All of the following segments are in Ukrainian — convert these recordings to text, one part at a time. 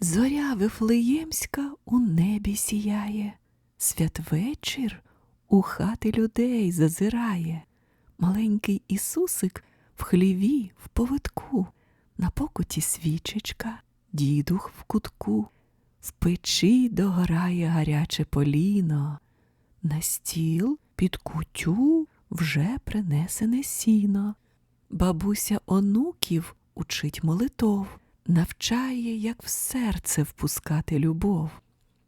Зоря Вифлеємська у небі сіяє, святвечір у хати людей зазирає. Маленький Ісусик в хліві, в повитку, на покуті свічечка, дідух в кутку, в печі догорає гаряче поліно, на стіл під кутю вже принесене сіно. Бабуся онуків учить молитов, навчає, як в серце впускати любов.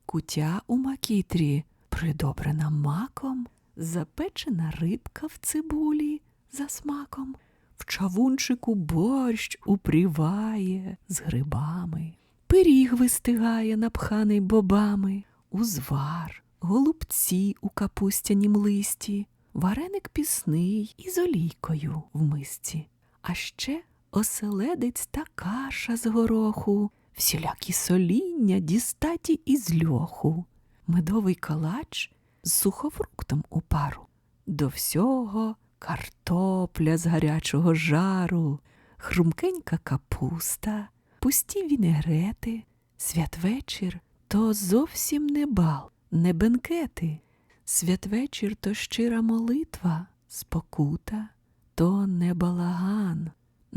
Кутя у макітрі придобрена маком, запечена рибка в цибулі за смаком, в чавунчику борщ упріває з грибами, пиріг вистигає, напханий бобами, узвар, голубці у капустянім листі, вареник пісний із олійкою в мисці, а ще оселедець та каша з гороху, всілякі соління дістаті із льоху, медовий калач з сухофруктом у пару. До всього картопля з гарячого жару, хрумкенька капуста, пусті вінегрети, святвечір то зовсім не бал, не бенкети. Святвечір то щира молитва, спокута, то не балаган,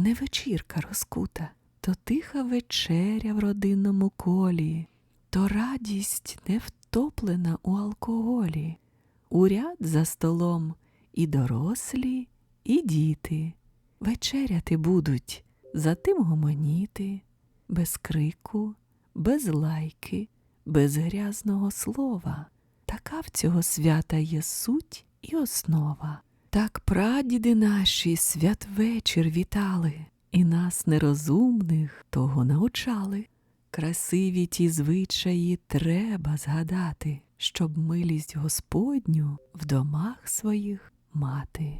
не вечірка розкута, то тиха вечеря в родинному колі, то радість не втоплена у алкоголі, уряд за столом і дорослі, і діти. Вечеряти будуть, за тим гомоніти, без крику, без лайки, без грязного слова. Така в цього свята є суть і основа. Так прадіди наші святвечір вітали, і нас, нерозумних, того научали. Красиві ті звичаї треба згадати, щоб милість Господню в домах своїх мати.